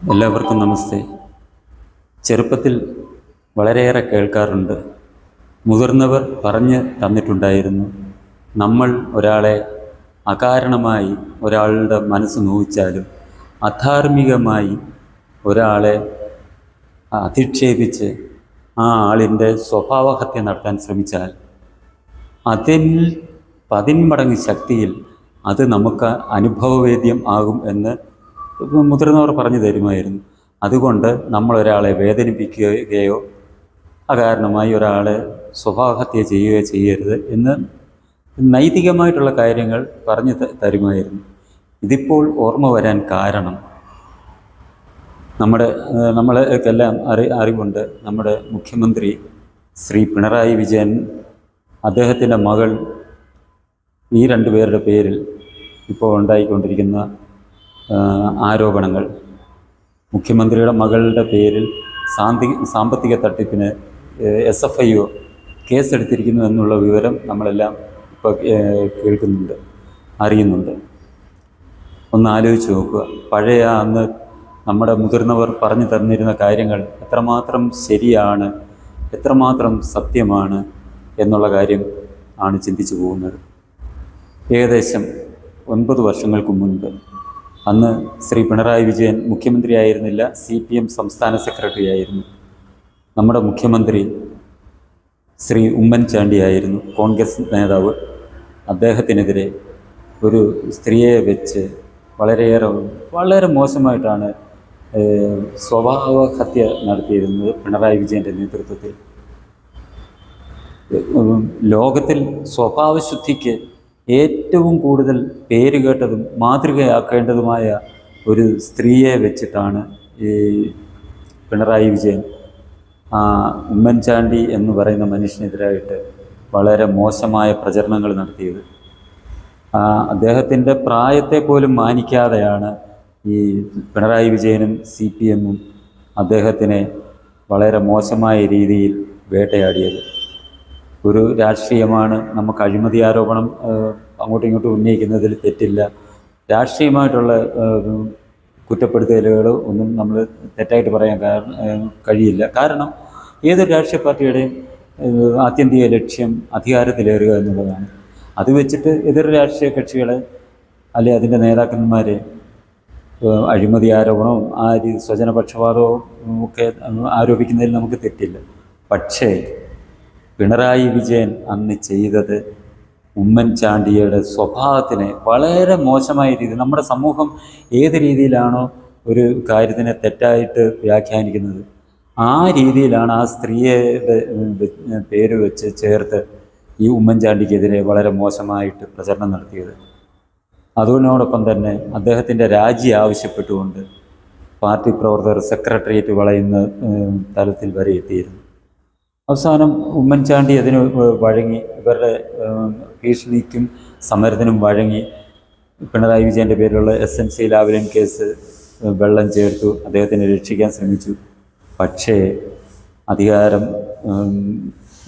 എല്ലാവർക്കും നമസ്തേ. ചെറുപ്പത്തിൽ വളരെയേറെ കേൾക്കാറുണ്ട്. മുതിർന്നവർ പറഞ്ഞ് തന്നിട്ടുണ്ടായിരുന്നു നമ്മൾ ഒരാളെ അകാരണമായി ഒരാളുടെ മനസ്സ് നോവിച്ചാലും അധാർമികമായി ഒരാളെ അധിക്ഷേപിച്ച് ആ ആളിന്റെ സ്വഭാവഹത്യ നടത്താൻ ശ്രമിച്ചാൽ അതിൽ പതിന്മടങ്ങ് ശക്തിയിൽ അത് നമുക്ക് അനുഭവവേദ്യം ആകും എന്ന് മുതിർന്നവർ പറഞ്ഞു തരുമായിരുന്നു. അതുകൊണ്ട് നമ്മൾ ഒരാളെ വേദനിപ്പിക്കുകയോ അകാരണമായി ഒരാളെ സ്വഭാവഹത്യ ചെയ്യുകയോ ചെയ്യരുത് എന്ന് നൈതികമായിട്ടുള്ള കാര്യങ്ങൾ പറഞ്ഞു തരുമായിരുന്നു. ഇതിപ്പോൾ ഓർമ്മ വരാൻ കാരണം നമ്മുടെ നമ്മളെല്ലാം അറി അറിവുണ്ട്. നമ്മുടെ മുഖ്യമന്ത്രി ശ്രീ പിണറായി വിജയൻ അദ്ദേഹത്തിന്റെ മകൾ ഈ രണ്ടുപേരുടെ പേരിൽ ഇപ്പോൾ ഉണ്ടായിക്കൊണ്ടിരിക്കുന്ന ആരോപണങ്ങൾ. മുഖ്യമന്ത്രിയുടെ മകളുടെ പേരിൽ സാന്തി സാമ്പത്തിക തട്ടിപ്പിന് എസ് എഫ് ഐ ഒ കേസെടുത്തിരിക്കുന്നു എന്നുള്ള വിവരം നമ്മളെല്ലാം ഇപ്പോൾ കേൾക്കുന്നുണ്ട് അറിയുന്നുണ്ട്. ഒന്ന് ആലോചിച്ച് നോക്കുക. പഴയ അന്ന് നമ്മുടെ മുതിർന്നവർ പറഞ്ഞു തന്നിരുന്ന കാര്യങ്ങൾ എത്രമാത്രം ശരിയാണ് എത്രമാത്രം സത്യമാണ് എന്നുള്ള കാര്യം ആണ് ചിന്തിച്ചു പോകുന്നത്. ഏകദേശം ഒൻപത് വർഷങ്ങൾക്ക് മുൻപ് അന്ന് ശ്രീ പിണറായി വിജയൻ മുഖ്യമന്ത്രിയായിരുന്നില്ല സി പി എം സംസ്ഥാന സെക്രട്ടറി ആയിരുന്നു നമ്മുടെ മുഖ്യമന്ത്രി ശ്രീ ഉമ്മൻചാണ്ടിയായിരുന്നു കോൺഗ്രസ് നേതാവ്. അദ്ദേഹത്തിനെതിരെ ഒരു സ്ത്രീയെ വെച്ച് വളരെയേറെ വളരെ മോശമായിട്ടാണ് സ്വഭാവ ഹത്യ നടത്തിയിരുന്നത് പിണറായി വിജയന്റെ നേതൃത്വത്തിൽ. ലോകത്തിൽ സ്വഭാവശുദ്ധിക്ക് ഏറ്റവും കൂടുതൽ പേര് കേട്ടതും മാതൃകയാക്കേണ്ടതുമായ ഒരു സ്ത്രീയെ വെച്ചിട്ടാണ് ഈ പിണറായി വിജയൻ ഉമ്മൻചാണ്ടി എന്ന് പറയുന്ന മനുഷ്യനെതിരായിട്ട് വളരെ മോശമായ പ്രചരണങ്ങൾ നടത്തിയത്. അദ്ദേഹത്തിന്റെ പ്രായത്തെ പോലും മാനിക്കാതെയാണ് ഈ പിണറായി വിജയനും സി പി എമ്മും അദ്ദേഹത്തിനെ വളരെ മോശമായ രീതിയിൽ വേട്ടയാടിയത്. ഒരു രാഷ്ട്രീയമാണ്. നമുക്ക് അഴിമതി ആരോപണം അങ്ങോട്ടും ഇങ്ങോട്ടും ഉന്നയിക്കുന്നതിൽ തെറ്റില്ല. രാഷ്ട്രീയമായിട്ടുള്ള കുറ്റപ്പെടുത്തലുകൾ ഒന്നും നമ്മൾ തെറ്റായിട്ട് പറയാൻ കാരണം കഴിയില്ല. കാരണം ഏതൊരു രാഷ്ട്രീയ പാർട്ടിയുടെയും ആത്യന്തിക ലക്ഷ്യം അധികാരത്തിലേറുക എന്നുള്ളതാണ്. അത് വെച്ചിട്ട് എതിർ രാഷ്ട്രീയ കക്ഷികളെ അല്ലെ അതിന്റെ നേതാക്കന്മാരെ അഴിമതി ആരോപണവും ആ സ്വജനപക്ഷപാതവും ഒക്കെ ആരോപിക്കുന്നതിൽ നമുക്ക് തെറ്റില്ല. പക്ഷേ പിണറായി വിജയൻ അന്ന് ചെയ്തത് ഉമ്മൻചാണ്ടിയുടെ സ്വഭാവത്തിനെ വളരെ മോശമായ രീതി നമ്മുടെ സമൂഹം ഏത് രീതിയിലാണോ ഒരു കാര്യത്തിനെ തെറ്റായിട്ട് വ്യാഖ്യാനിക്കുന്നത് ആ രീതിയിലാണ് ആ സ്ത്രീയുടെ പേര് വെച്ച് ചേർത്ത് ഈ ഉമ്മൻചാണ്ടിക്കെതിരെ വളരെ മോശമായിട്ട് പ്രചരണം നടത്തിയത്. അതിനോടൊപ്പം തന്നെ അദ്ദേഹത്തിന്റെ രാജി ആവശ്യപ്പെട്ടുകൊണ്ട് പാർട്ടി പ്രവർത്തകർ സെക്രട്ടേറിയറ്റ് വളയുന്ന തലത്തിൽ വരെ എത്തിയിരുന്നു. അവസാനം ഉമ്മൻചാണ്ടി അതിന് വഴങ്ങി ഇവരുടെ ഭീഷണിക്കും സമരത്തിനും വഴങ്ങി. പിണറായി വിജയന്റെ പേരിലുള്ള S N C Lavalin case വെള്ളം ചേർത്തു. അദ്ദേഹത്തിനെ രക്ഷിക്കാൻ ശ്രമിച്ചു. പക്ഷേ അധികാരം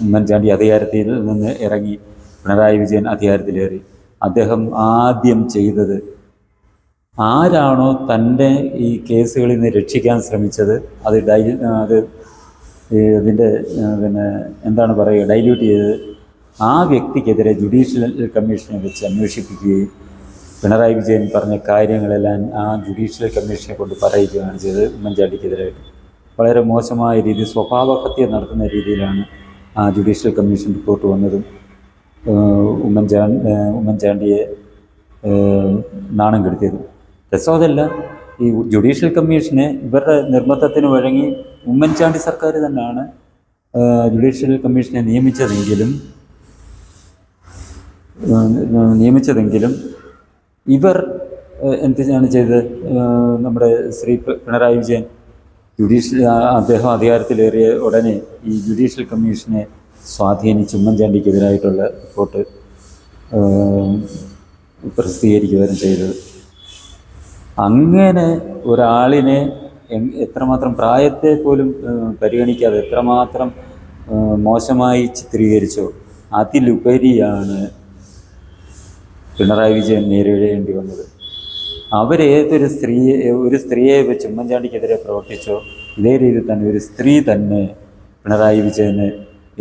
ഉമ്മൻചാണ്ടി അധികാരത്തിൽ നിന്ന് ഇറങ്ങി. പിണറായി വിജയൻ അധികാരത്തിലേറി. അദ്ദേഹം ആദ്യം ചെയ്തത് ആരാണോ തന്റെ ഈ കേസുകളിൽ നിന്ന് രക്ഷിക്കാൻ ശ്രമിച്ചത്. അത് ഡൈ അത് ഇതിന്റെ പിന്നെ എന്താണ് പറയുക ഡൈല്യൂട്ട് ചെയ്ത് ആ വ്യക്തിക്കെതിരെ ജുഡീഷ്യൽ കമ്മീഷനെ വെച്ച് അന്വേഷിപ്പിക്കുകയും പിണറായി വിജയൻ പറഞ്ഞ കാര്യങ്ങളെല്ലാം ആ ജുഡീഷ്യൽ കമ്മീഷനെ കൊണ്ട് പറയുകയാണ് ചെയ്തത് ഉമ്മൻചാണ്ടിക്കെതിരായിട്ട് വളരെ മോശമായ രീതി സ്വഭാവഹത്യ നടത്തുന്ന രീതിയിലാണ് ആ ജുഡീഷ്യൽ കമ്മീഷൻ റിപ്പോർട്ട് വന്നതും ഉമ്മൻചാണ്ടി ഉമ്മൻചാണ്ടിയെ നാണം കെടുത്തിയതും. രസം അതല്ല. ഈ ജുഡീഷ്യൽ കമ്മീഷന് ഇവരുടെ നിർബന്ധത്തിന് വഴങ്ങി ഉമ്മൻചാണ്ടി സർക്കാർ തന്നെയാണ് ജുഡീഷ്യൽ കമ്മീഷനെ നിയമിച്ചതെങ്കിലും നിയമിച്ചതെങ്കിലും ഇവർ എന്താണ് ചെയ്തത്? നമ്മുടെ ശ്രീ പിണറായി വിജയൻ ജുഡീഷ്യൽ അദ്ദേഹം അധികാരത്തിലേറിയ ഉടനെ ഈ ജുഡീഷ്യൽ കമ്മീഷനെ സ്വാധീനിച്ച് ഉമ്മൻചാണ്ടിക്കെതിരായിട്ടുള്ള റിപ്പോർട്ട് പ്രസിദ്ധീകരിക്കുകയും ചെയ്തത്. അങ്ങനെ ഒരാളിനെ എത്രമാത്രം പ്രായത്തെ പോലും പരിഗണിക്കാതെ എത്രമാത്രം മോശമായി ചിത്രീകരിച്ചോ അതിലുപരിയാണ് പിണറായി വിജയൻ നേരിടേണ്ടി വന്നത്. അവരേതൊരു സ്ത്രീയെ ഒരു സ്ത്രീയെ വെച്ച് ഉമ്മൻചാണ്ടിക്കെതിരെ പ്രവർത്തിച്ചോ ഇതേ രീതിയിൽ തന്നെ ഒരു സ്ത്രീ തന്നെ പിണറായി വിജയന്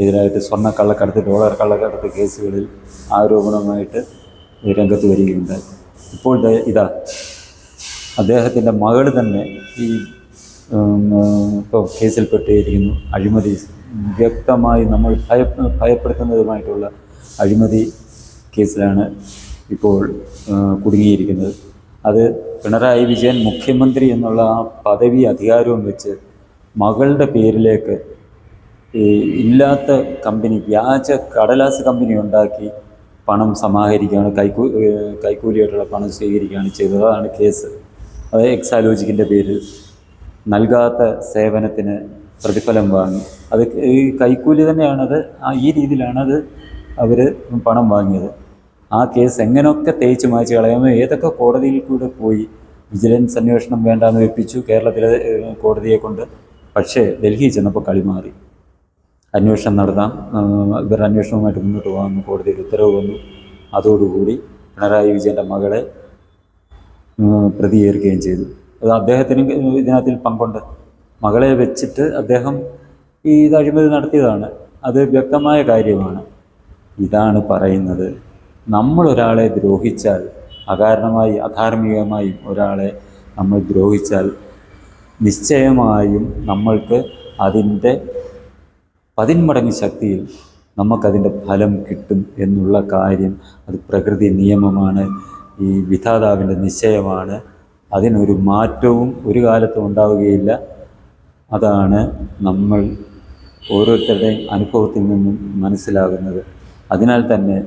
എതിരായിട്ട് സ്വർണ കള്ളക്കടത്ത് ഡോളർ കള്ളക്കടത്ത് കേസുകളിൽ ആരോപണമായിട്ട് രംഗത്ത് വരികയുണ്ടായി. ഇപ്പോൾ ഇതാ അദ്ദേഹത്തിന്റെ മകൾ തന്നെ ഈ ഇപ്പോൾ കേസിൽപ്പെട്ടിരിക്കുന്നു അഴിമതി വ്യക്തമായി നമ്മൾ ഭയ ഭയപ്പെടുത്തുന്നതുമായിട്ടുള്ള അഴിമതി കേസിലാണ് ഇപ്പോൾ കുടുങ്ങിയിരിക്കുന്നത്. അത് പിണറായി വിജയൻ മുഖ്യമന്ത്രി എന്നുള്ള ആ പദവി അധികാരവും വെച്ച് മകളുടെ പേരിലേക്ക് ഇല്ലാത്ത കമ്പനി വ്യാജ കടലാസ് കമ്പനി ഉണ്ടാക്കി പണം സമാഹരിക്കുകയാണ് കൈക്കൂ കൈക്കൂലിയായിട്ടുള്ള പണം സ്വീകരിക്കുകയാണ് ചെയ്തത്. അതാണ് കേസ്. അത് എക്സാലോജിക്കിന്റെ പേരിൽ നൽകാത്ത സേവനത്തിന് പ്രതിഫലം വാങ്ങി. അത് ഈ കൈക്കൂലി തന്നെയാണത്. ഈ രീതിയിലാണത് അവർ പണം വാങ്ങിയത്. ആ കേസ് എങ്ങനെയൊക്കെ തേച്ച് മായ്ച്ച് കളയാമോ ഏതൊക്കെ കോടതിയിൽ കൂടെ പോയി വിജിലൻസ് അന്വേഷണം വേണ്ടാന്ന് വെപ്പിച്ചു കേരളത്തിലെ കോടതിയെ കൊണ്ട്. പക്ഷേ ഡൽഹിയിൽ ചെന്നപ്പോൾ കളി മാറി. അന്വേഷണം നടത്താം. ഇവരുടെ അന്വേഷണവുമായിട്ട് മുന്നോട്ട് പോകാമെന്ന് കോടതിയിൽ ഉത്തരവ് വന്നു. അതോടുകൂടി പിണറായി വിജയന്റെ മകളെ പ്രതികരിക്കുകയും ചെയ്തു. അത് അദ്ദേഹത്തിന് ഇതിനകത്തിൽ പങ്കുണ്ട്. മകളെ വെച്ചിട്ട് അദ്ദേഹം ഈ അഴിമതി നടത്തിയതാണ്. അത് വ്യക്തമായ കാര്യമാണ്. ഇതാണ് പറയുന്നത്. നമ്മൾ ഒരാളെ ദ്രോഹിച്ചാൽ അകാരണമായി അധാർമികമായി ഒരാളെ നമ്മൾ ദ്രോഹിച്ചാൽ നിശ്ചയമായും നമ്മൾക്ക് അതിന്റെ പതിന്മടങ്ങ് ശക്തിയിൽ നമുക്കതിന്റെ ഫലം കിട്ടും എന്നുള്ള കാര്യം. അത് പ്രകൃതി നിയമമാണ്. ഈ വിധാതാവിന്റെ നിശ്ചയമാണ്. അതിനൊരു മാറ്റവും ഒരു കാലത്തും ഉണ്ടാവുകയില്ല. അതാണ് നമ്മൾ ഓരോരുത്തരുടെയും അനുഭവത്തിൽ നിന്നും മനസ്സിലാകുന്നത്. അതിനാൽ തന്നെ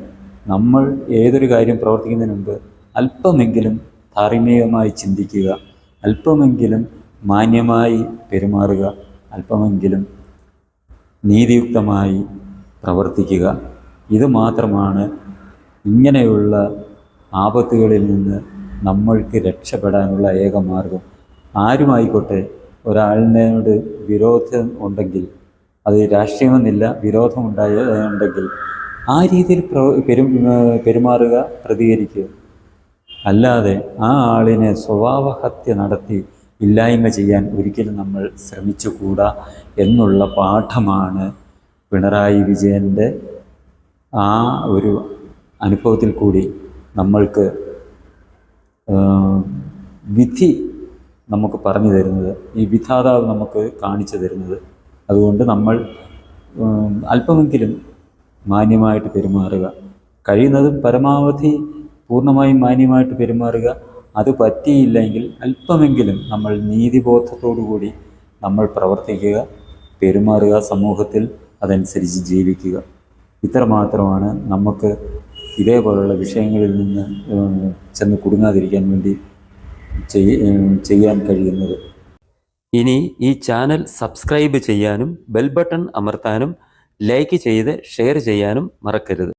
നമ്മൾ ഏതൊരു കാര്യം പ്രവർത്തിക്കുന്നതിന് മുമ്പ് അല്പമെങ്കിലും ധാർമ്മികമായി ചിന്തിക്കുക. അല്പമെങ്കിലും മാന്യമായി പെരുമാറുക. അല്പമെങ്കിലും നീതിയുക്തമായി പ്രവർത്തിക്കുക. ഇത് മാത്രമാണ് ഇങ്ങനെയുള്ള ആപത്തുകളിൽ നിന്ന് നമ്മൾക്ക് രക്ഷപ്പെടാനുള്ള ഏക മാർഗം ആരുമായിക്കോട്ടെ ഒരാളിനോട് വിരോധം ഉണ്ടെങ്കിൽ അത് രാഷ്ട്രീയമെന്നില്ല വിരോധമുണ്ടായ ഉണ്ടെങ്കിൽ ആ രീതിയിൽ പ്ര പെരു പെരുമാറുക പ്രതികരിക്കുക. അല്ലാതെ ആ ആളിനെ സ്വഭാവഹത്യ നടത്തി ഇല്ലായ്മ ചെയ്യാൻ ഒരിക്കലും നമ്മൾ ശ്രമിച്ചുകൂടാ എന്നുള്ള പാഠമാണ് പിണറായി വിജയന്റെ ആ ഒരു അനുഭവത്തിൽ കൂടി നമ്മൾക്ക് വിധി നമുക്ക് പറഞ്ഞു തരുന്നത് ഈ വിധാതാവ് നമുക്ക് കാണിച്ചു തരുന്നത്. അതുകൊണ്ട് നമ്മൾ അല്പമെങ്കിലും മാന്യമായിട്ട് പെരുമാറുക. കഴിയുന്നതും പരമാവധി പൂർണമായും മാന്യമായിട്ട് പെരുമാറുക. അത് പറ്റിയില്ലെങ്കിൽ അല്പമെങ്കിലും നമ്മൾ നീതിബോധത്തോടുകൂടി നമ്മൾ പ്രവർത്തിക്കുക പെരുമാറുക സമൂഹത്തിൽ അതനുസരിച്ച് ജീവിക്കുക. ഇത്രമാത്രമാണ് നമുക്ക് ഇതേപോലുള്ള വിഷയങ്ങളിൽ നിന്ന് ചെന്ന് കുടുങ്ങാതിരിക്കാൻ വേണ്ടി ചെയ്യ- ചെയ്യാൻ കഴിയുന്നത്. ഇനി ഈ ചാനൽ സബ്സ്ക്രൈബ് ചെയ്യാനും ബെൽ ബട്ടൺ അമർത്താനും ലൈക്ക് ചെയ്ത് ഷെയർ ചെയ്യാനും മറക്കരുത്.